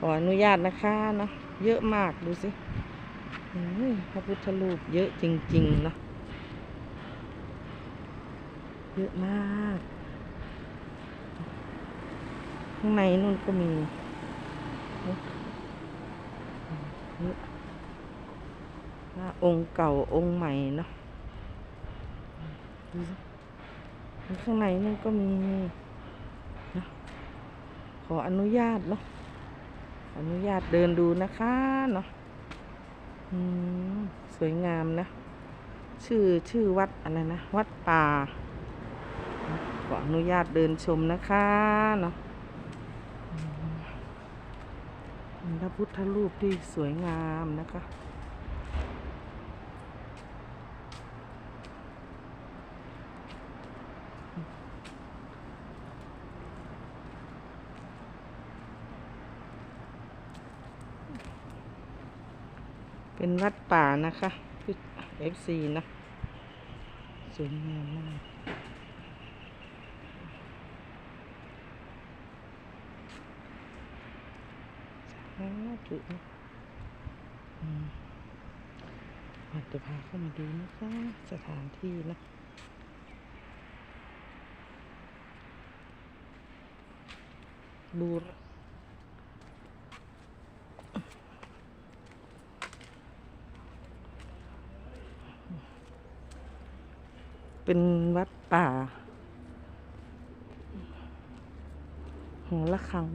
ขออนุญาตนะคะเนาะเยอะมากดูสิพระพุทธรูปเยอะจริงๆเนาะเยอะมาก ข้างในนู่นก็มีเนอะเยอะองค์เก่าองค์ใหม่เนาะข้างในนู่นก็มีนะขออนุญาตเนาะ อนุญาตเดินดูนะคะเนาะอืมสวยงามนะ ชื่อชื่อวัดอะไรนะ วัดป่าขออนุญาตเดินชมนะคะเนาะอืมพระพุทธรูปที่สวยงามนะคะ เป็นวัดป่านะคะ FC นะ สวยงามมากสาธุนะอืมาจะพาเข้ามาดูนะคะ สถานที่นะบูร เป็นวัดป่าหอระฆัง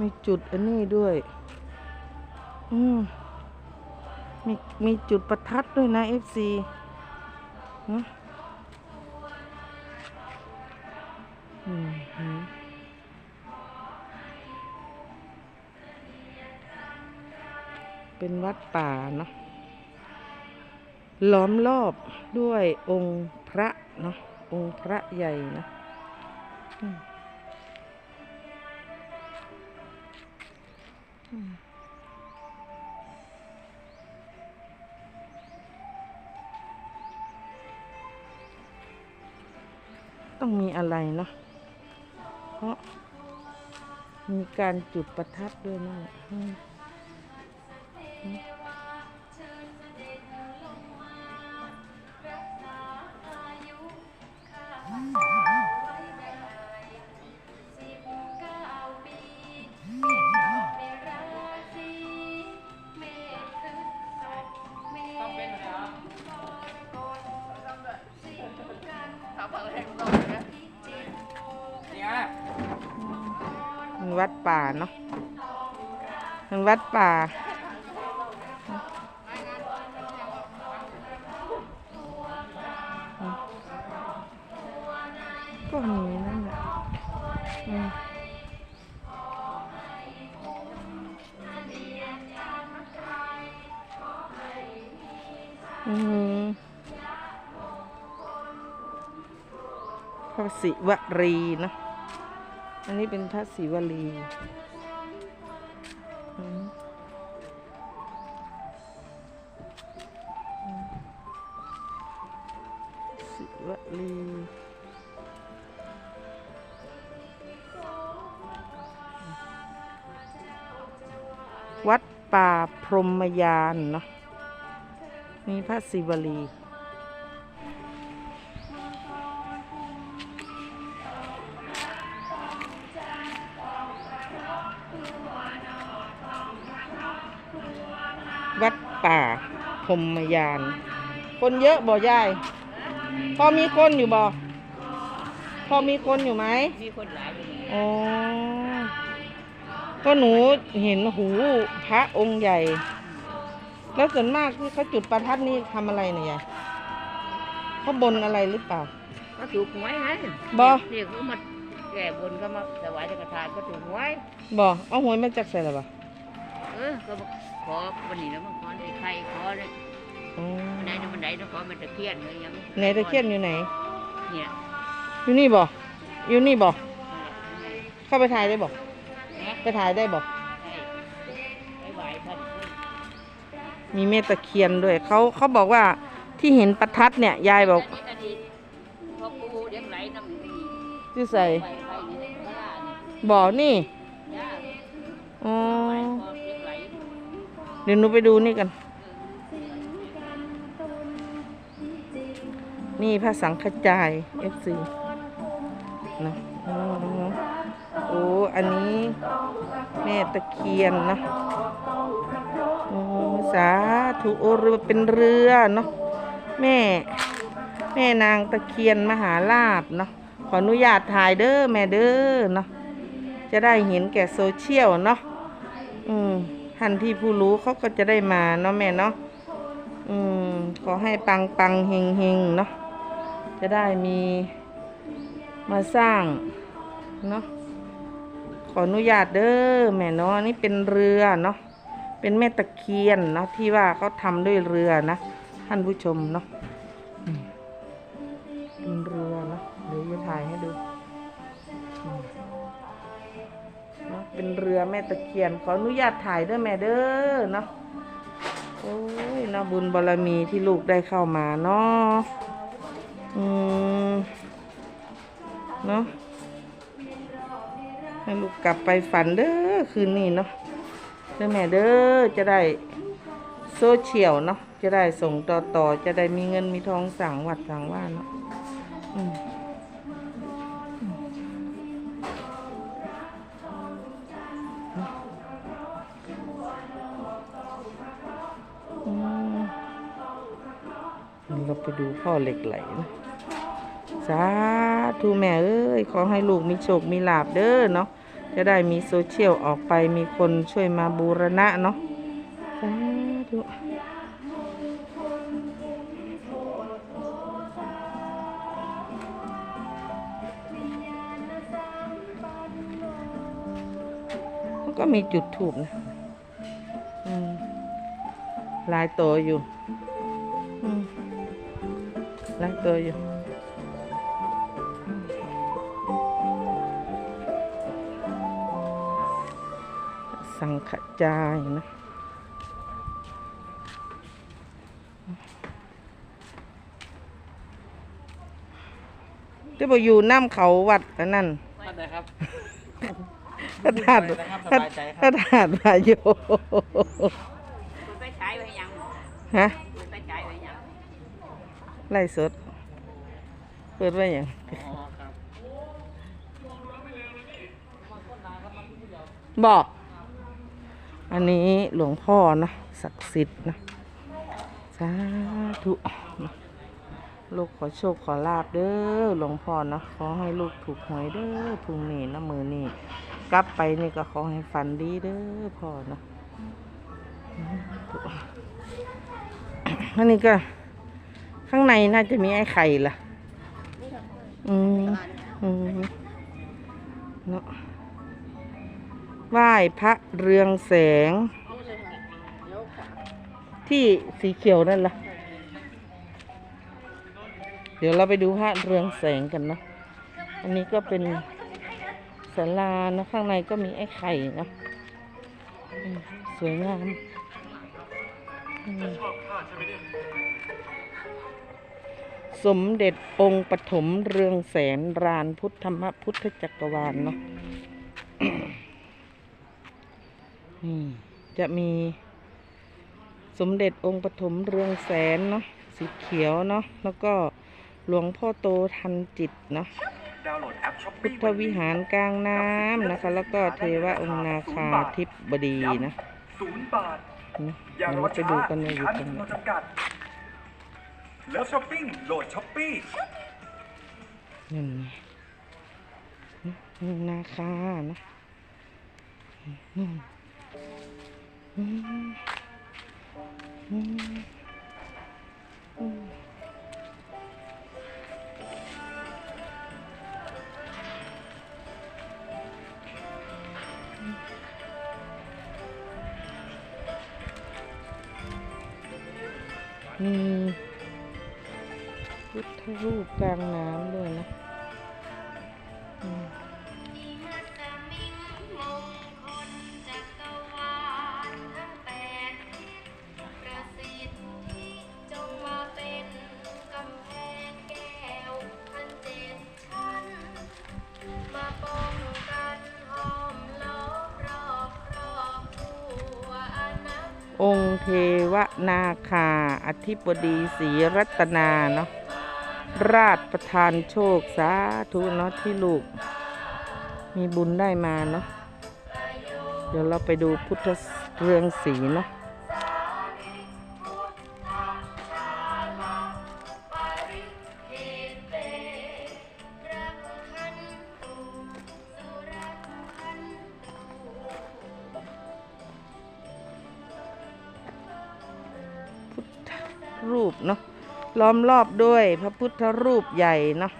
มีจุดอันนี้ด้วย อืมมีมีจุดประทัดด้วยนะ FC นะอืมเป็นวัดป่าเนาะล้อมรอบด้วยองค์พระเนาะองค์พระใหญ่นะอืม ต้องมีอะไรเนาะ เพราะ มีการจุดประทัดด้วยนะอืมอืมเเนาะเป็นวัดป่า ก็มีนั่นแหละอืมพระศิวรีนะ อันนี้เป็นพระศิวลี ลีวัดป่าพรหมยานเนาะมีพระศิวลี วัดป่าพรหมยาน คนเยอะบ่ยาย พอมีคนอยู่บ่พอมีคนอยู่ไหมมีคนหลายอยู่อ๋อก็หนูเห็นหูพระองค์ใหญ่ แล้วส่วนมากที่เขาจุดประทัดนี่ทำอะไรเนี่ยยายเขาบนอะไรหรือเปล่า ก็ถูกหวยไงบ่เรียกเขามาแก่บนก็มาถวายสังฆทานก็ถูกหวยบอกเอาหวยมาจากใส่หรอบ่เออก็บอกขอวันนี้แล้วมันขอในใครขอ ในอ๋อไหนในบันไดต้องขอมันตะเคียนเลยยังไหนตะเคียนอยู่ไหน เนี่ยอยู่นี่บ่อยู่นี่บ่นั่นแหละเข้าไปถ่ายได้บ่นะไปถ่ายได้บ่ให้ให้ไหวท่านมีเมตตะเคียนด้วยเขาเขาบอกว่าที่เห็นประทัดเนี่ย ยายบอกนนี้อันนี้พอปูเลี้ยงไหลน้ำนี่ที่ใส่ไปไปนี่พระรานี่บ่อนี่ย่าอ๋อไปพอเลี้ยงไหลเดี๋ยวหนูไปดูนี่กัน นี่พระสังฆจาย FC นะอ๋อโอ้อันนี้แม่ตะเคียนนะโอ้สาธุโอเรือเป็นเรือเนาะแม่ แม่นางตะเคียนมหาลาบเนาะขออนุญาตถ่ายเด้อแม่เด้อเนาะจะได้เห็นแก่โซเชียลเนาะอืมท่านที่ผู้รู้เขาก็จะได้มาเนาะแม่เนาะอืมขอให้ปังปังเฮงเฮงเนาะ จะได้มีมาสร้างเนาะขออนุญาตเด้อแม่เนาะนี่เป็นเรือเนาะเป็นแม่ตะเคียนเนาะที่ว่าเขาทำด้วยเรือนะท่านผู้ชมเนาะเป็นเรือเนอะเดี๋ยวจะถ่ายให้ดูเนอะเป็นเรือแม่ตะเคียนขออนุญาตถ่ายด้วยแม่เด้อเนาะโอ้ยเนาะบุญบารมีที่ลูกได้เข้ามาเนาะ อืมเนาะให้ลูกกลับไปฝันเด้อคืนนี้เนาะเด้อแม่เด้อจะได้โซเชียลเนาะจะได้ส่งต่อต่อๆจะได้มีเงินมีทองสั่งวัดสั่งว่าเนาะ ไปดูพ่อเหล็กไหลนะสาธุแม่เอ้ยขอให้ลูกมีโชคมีลาบเด้อเนาะจะได้มีโซเชียลออกไปมีคนช่วยมาบูรณะเนาะสาธุก็มีจุดถูกนะหลายตัวอยู่ ลายตัวอยู่อืมสังขจายนะ ที่บอกอยู่น้ำเขาวัดอันนั่นท่านใดครับพระธาตุไปนะครับสบายใจครับพระธาตุมาโยไปใช้ไว้ยัง ฮะไปใช้ไว้ยัง ไล่สด เปิดไว้อย่างบอก อันนี้หลวงพ่อนะศักดิ์สิทธิ์นะสาธุลูกขอโชคขอลาบเด้อหลวงพ่อนะขอให้ลูกถูกหวยเด้อพรุ่งนี้นะมือนี่กลับไปนี่ก็ขอให้ฝันดีเด้อพ่อนะสาธุอันนี้ก็ ข้างในน่าจะมีไอ้ไข่ล่ะ อืมอืมเนาะไหว้พระเรืองแสง ที่สีเขียวนั่นล่ะ เดี๋ยวเราไปดูพระเรืองแสงกันเนาะ อันนี้ก็เป็นศาลานะข้างในก็มีไอ้ไข่นะสวยงามอืม สมเด็จองค์ปฐมเรืองแสนรานพุทธมพุทธจักรวาลเนาะอืมจะมีสมเด็จองค์ปฐมเรืองแสนเนาะสีเขียวเนาะแล้วก็หลวงพ่อโตทันจิตเนาะดาวน์โหลดแอปช้อปพุปี้ทธวิหารกลางน้ำนะคะ แล้วก็เทวะองค์นาคาทิพบดีนะศูนย์บาทนะอย่าเดี๋ยวรอเราไปช้าดูกันในอยู่ทันตรงจำนนี้วนจำกัด เลิฟช้อปปิ้งโหลดช้อปปี้หนึ่งหนึ่งนาคานะหนึ่งอืมอื พุทธรูปกลางน้ำด้วยนะองเป็นกำแพงแก้วพันเจ็ดชั้นมาป้องกันห้อมล้อมรอบครอบครัวอาณาองค์เทวนาคา อธิบดีศรีรัตนาเนาะ ราชประทานโชคสาธุเนาะที่ลูก มีบุญได้มาเนาะเดี๋ยวเราไปดูพุทธเรืองสีเนาะเหตุเตรักขันตุสุรักขันตุรูปเนาะ ล้อมรอบด้วยพระพุทธรูปใหญ่เนาะ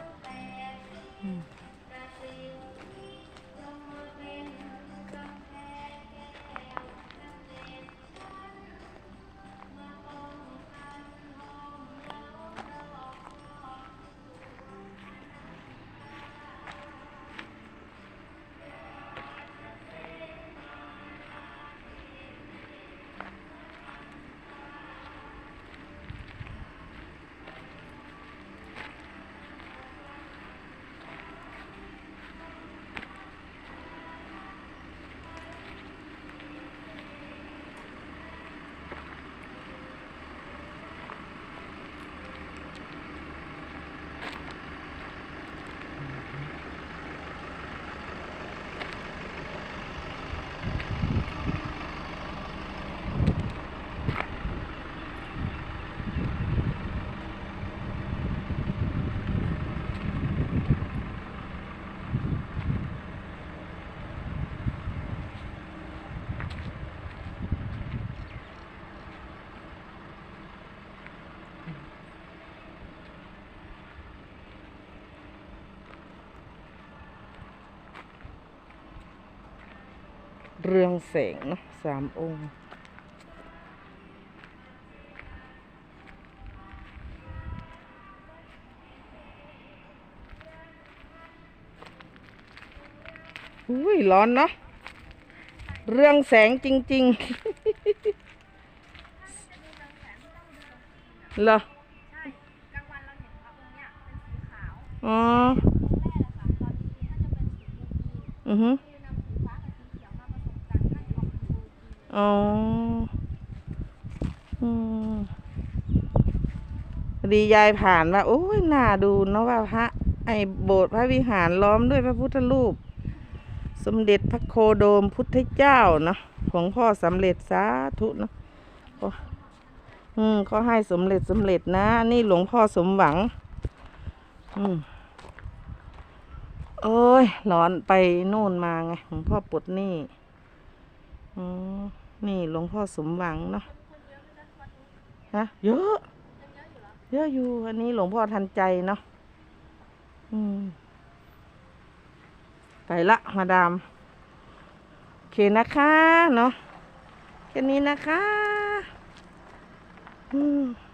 เรืองแสงเนาะสามองค์ อุ้ย ร้อนเนาะ เรืองแสงจริง ๆ เหรอใช่กลางวันเราเห็นพระองค์เนี่ยเป็นสีขาวอ๋อองค์แรกอะค่ะตอนนี้ท่านจะเป็นสีบูกีอือฮึ อ๋ออือดียายผ่านว่า โอ้ยน่าดูเนาะว่าพระ ไอโบสถ์พระวิหารล้อมด้วยพระพุทธรูป สมเด็จพระโคโดมพุทธเจ้าเนาะของพ่อสำเร็จสาธุเนาะอืมก็ให้สมเร็จสำเร็จนะ นี่หลวงพ่อสมหวัง อืมโอ้ยร้อนไปโน่นมาไงหลวงพ่อปลดหนี่อืม นี่หลวงพ่อสมหวังเนาะฮะเยอะ เยอะอยู่อันนี้หลวงพ่อทันใจเนาะอืมไปละมาดามโอเคนะคะเนาะแค่นี้นะคะ อืม